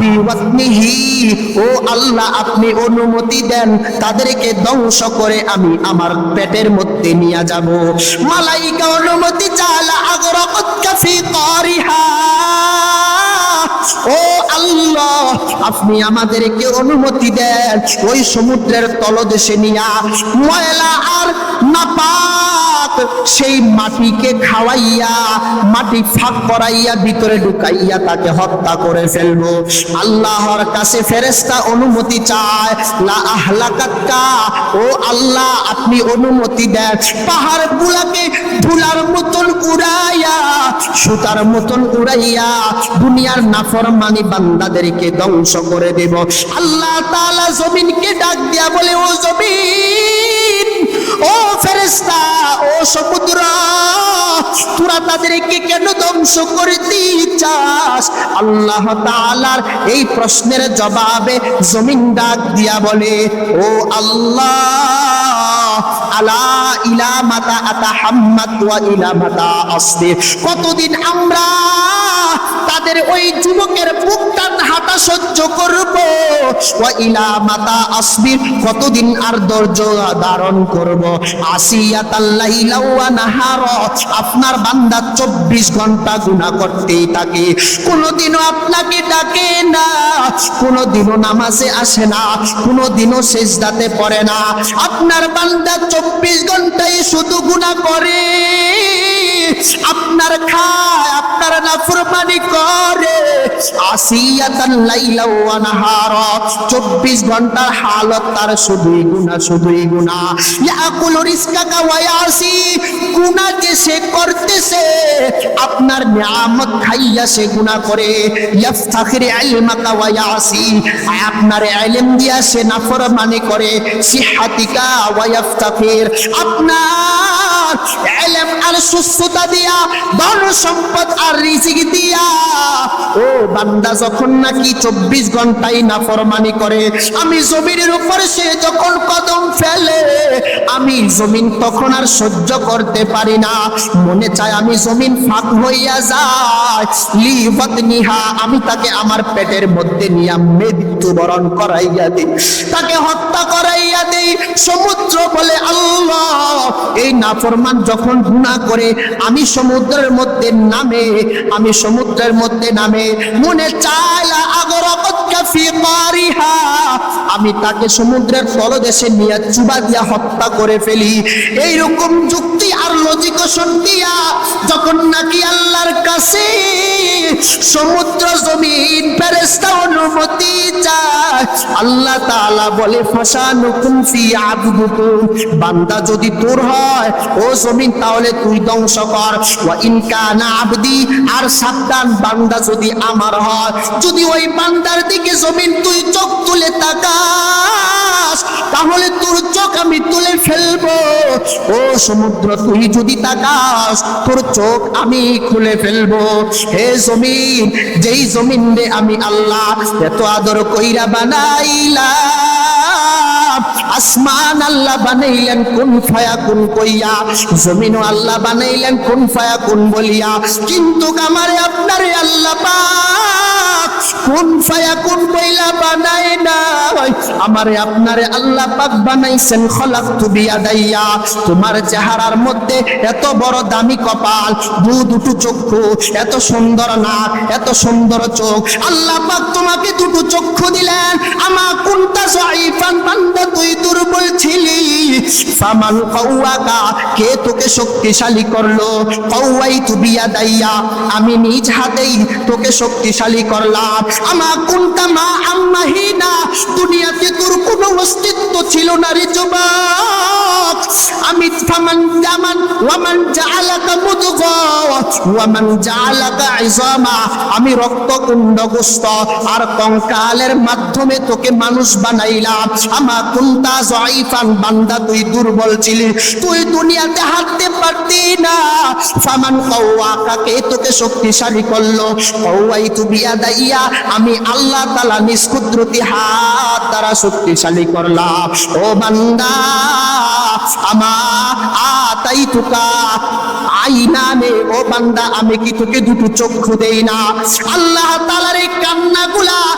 বিওয়াতনিহি ও আল্লাহ, আপনি অনুমতি দেন, তাদেরকে ধ্বংস করে আমি আমার পেটের মধ্যে নিয়ে যাব। মালাইকা অনুমতি চালা আগরাকাত কাফি কারিহা। ও আল্লাহ, আপনি আমাদেরকে অনুমতি দেন। ওই সমুদ্রের তলদেশে নিয়া ময়লা আর নাপাক সেই মাটিকে খাওয়াইয়া, মাটি ফাঁক করাইয়া, ভিতরে ঢুকাইয়া তাকে হত্যা করে ফেলব। আল্লাহর কাছে ফেরেস্তা অনুমতি চায়, লা আহলাকাতকা ও আল্লাহ, আপনি অনুমতি দেন। পাহাড় গুলাকে ধুলার মতন উড়াইয়া, সুতার মতন উড়াইয়া, দুনিয়ার নাফরমানি বান্দাদেরকে ধ্বংস করে দেব। আল্লাহ তাআলা জমিনকে ডাক দিয়া বলে, ও জমিন, ও ফেরেশতা, ও সমুদ্র তোরা তাদেরকে কেন ধ্বংস করতে চাস আল্লাহ তাআলার এই প্রশ্নের জবাবে জমিন ডাক দিয়া বলে, ও আল্লাহ আলা ইলা মাতা আতা হাম্মাদ ওয়া ইলা মাতা আসবির কতদিন আমরা তাদের ওই যুবকের বুক হাঁটা সহ্য করব। ওয়া ইলা মাতা আসবির কতদিন আর ধৈর্য ধারণ করব? নাহার, আপনার বান্দা 24 ঘণ্টা গুনাহ করতেই থাকে। কোনোদিনও আপনাকে ডাকে না, কোনোদিনও নামাজে আসে না, কোনোদিনও সেজদাতে পড়ে না। আপনার বান্দা 24 ঘন্টাই শুধু গুনাহ করে। আপনার খায়, আপনার নাফরমানি করে। আসিয়াতান লাইলা ওয়া নাহারা। 24 ঘণ্টার হালত তার শুধুই গুনাহ শুধুই গুনাহ। ইয়াকুলু রিজকাকা ওয়া যে সে করতেছে, আপনার নিয়ামত খাইয়া সে গুনাহ করে। ইয়াফতাখির ইলমাকা ওয়া ইয়াসি আপনার ইলম দিয়া সে নাফরমানি করে। সিহাতিকা ওয়া ইয়াফতাখির, আপনার ইলম আর সুস্থতা দিয়া, ধন সম্পদ আর রিজিক দিয়া। ও বান্দা, যখন নাকি চব্বিশ ঘন্টাই নাফরমানি করে, আমি জমিনের উপরে সে যখন কদম আমি জমিন তখন আর সহ্য করতে পারি না। মনে চায় আমি জমিন ফাঁক হইয়া যায়। লিফত নিহা আমি তাকে আমার পেটের মধ্যে নিয়ে মৃত্যুবরণ করাইয়া দিই। তাকে হত্যা করাইয়া দেই। সমুদ্র বলে, আল্লাহ, এই নাফরমান যখন গুনাহ করে, আমি সমুদ্রের মধ্যে নামে, আমি সমুদ্রের মধ্যে নামে। মনে চাইলা কারিহা, আমি তাকে সমুদ্রের তলদেশে নিয়ে চুবা দিয়া হত্যা করে ফেলি। এই রকম যুক্তি আর লজিকেশন দিয়া যখন নাকি আল্লাহর কাছে সমুদ্র, জমিন, ফেরেশতা অনুমতি চায়, আল্লাহ তাআলা বলে ফাসানুকুম ফি আবদুকুম। বান্দা যদি তোর হয়, ও জমিন, তাহলে তুই ধ্বংস কর। ওয়া ইন কানা আবদি। আর সাবধান, বান্দা যদি আমার হয়, যদি ওই বান্দার দিকে জমিন তুই চোখ তুলে তাকাস, তাহলে তোর ও সমুদ্র, তুই যদি তাকাস, তোর চোখ আমি খুলে ফেলব। হে জমিন, যেই জমিন রে আমি আল্লাহ, এত আদর কইরা বানাইলাম আসমান আল্লাহ বানাইলেন, কোন ফায়াকুন কইয়া, জমিনও আল্লাহ বানাইলেন, কোন ফায়াকুন বলিয়া। কিন্তু আমারে আপনারে আল্লাহ পাক কোন ফায়াকুন কইলা বানাই নাই। আমারে আপনারে আল্লাহ পাক বানাইছেন খলাকতু বিয়াদাইয়া। তোমার চেহারার মধ্যে এত বড় দামি কপাল দু দুটো চক্ষু, এত সুন্দর নাক, এত সুন্দর চোখ। আল্লাহ পাক তোমাকে দুটো চক্ষু দিলেন। আমা কুনতা যাইফান বান্দা তুই দুর্বল ছিলি ফামান কে তোকে শক্তিশালী করল? কওয়াই তু বিয়াদাইয়া, আমি নিজ হাতেই তোকে শক্তিশালী করলাম। আমা মা দুনিয়াতে তোর কোনো অস্তিত্ব ছিল না রে আমি ফামান জামান, ওয়ামান জাআলাকা মুদগা, ওয়ামান ইজামা, আমি রক্ত কুণ্ড গোস্ত আর কঙ্কালের মাধ্যমে তোকে মানুষ বানাইলাম। আমা কুনতা যাইফান বান্দা তুই দুর্বল ছিলি তুই দুনিয়াতে হাঁটতে পারতি না। ফামান কওয়াকা কে তোকে শক্তিশালী করল? কওয়াই তু বিয়াদাইয়া, আমি আল্লাহ তাআলা নিজ কুদরতি হাত দ্বারা শক্তিশালী করলাম। ও বান্দা, আমা আতাই তুকা আইনা নে ও বান্দা, আমি কি তোকে দুটো চক্ষু দেই না? আল্লাহ তাআলার এই কান